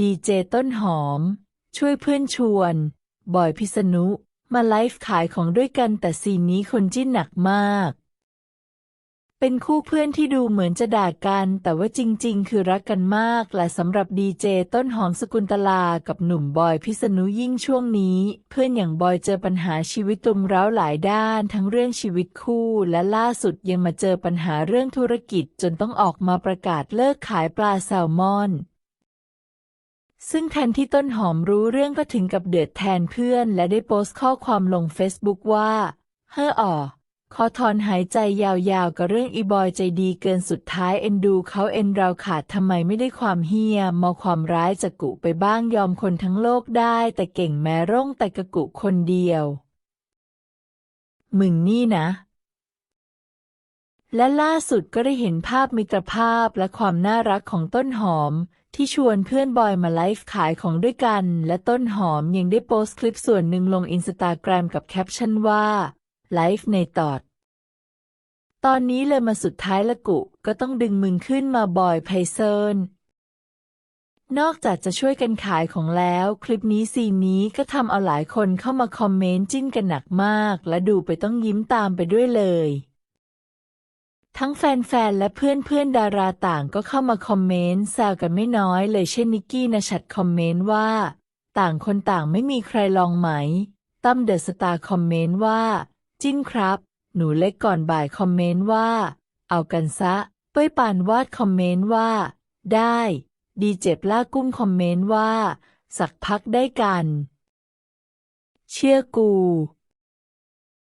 ดีเจต้นหอม ช่วยเพื่อนชวน บอยพิษณุ มาไลฟ์ขายของด้วยกันแต่ซีนนี้คนจิ้นหนักมาก เป็นคู่เพื่อนที่ดูเหมือนจะด่ากัน แต่ว่าจริง ๆ คือรักกันมากและสำหรับดีเจต้นหอมสกุลตลากับหนุ่มบอยพิษณุยิ่งช่วงนี้ เพื่อนอย่างบอยเจอปัญหาชีวิตตุมร้าวหลายด้านทั้งเรื่องชีวิตคู่และล่าสุดยังมาเจอปัญหาเรื่องธุรกิจจนต้องออกมาประกาศเลิกขายปลาแซลมอน ซึ่งแทนที่ต้นหอมรู้เรื่องก็ถึงกับเดือดแทนเพื่อน และได้โพสต์ข้อความลงเฟซบุ๊กว่า เฮ้ออ่อขอถอนหายใจยาวๆ กับเรื่องอีบอยใจดีเกินสุดท้ายเอ็นดูเขาเอ็นเราขาดทำไมไม่ได้ความเฮียมอความร้ายจะกุไปบ้างยอมคนทั้งโลกได้ แต่เก่งแม้ร่งแต่กะกุคนเดียว มึงนี่นะ และล่าสุดก็ได้เห็นภาพมิตรภาพและความน่ารักของต้นหอม ที่ชวนเพื่อนบอยมาไลฟ์ขายของด้วยกัน และต้นหอมยังได้โพสต์คลิปส่วนหนึ่งลงอินสตาแกรมกับแคปชั่นว่าไลฟ์ในตอด ตอนนี้เลยมาสุดท้ายละกุ ก็ต้องดึงมึงขึ้นมาบอยไพเซิลนอกจากจะช่วยกันขายของแล้ว คลิปนี้ซีนนี้ก็ทำเอาหลายคนเข้ามาคอมเมนต์จิ้นกันหนักมาก และดูไปต้องยิ้มตามไปด้วยเลย ทั้งแฟนๆ และเพื่อนๆ ดาราต่างก็เข้ามาคอมเมนต์แซวกันไม่น้อยเลยเช่นนิกกี้นชัดคอมเมนต์ว่า ต่างคนต่างไม่มีใครลองไหม ตั้มเดอะสตาร์คอมเมนต์ว่า จิ้นครับ หนูเล็กก่อนบ่ายคอมเมนต์ว่า เอากันซะ เป้ยปานวาดคอมเมนต์ว่า ได้ ดีเจ็บล่ากุ้งคอมเมนต์ว่า สักพักได้กัน เชื่อกู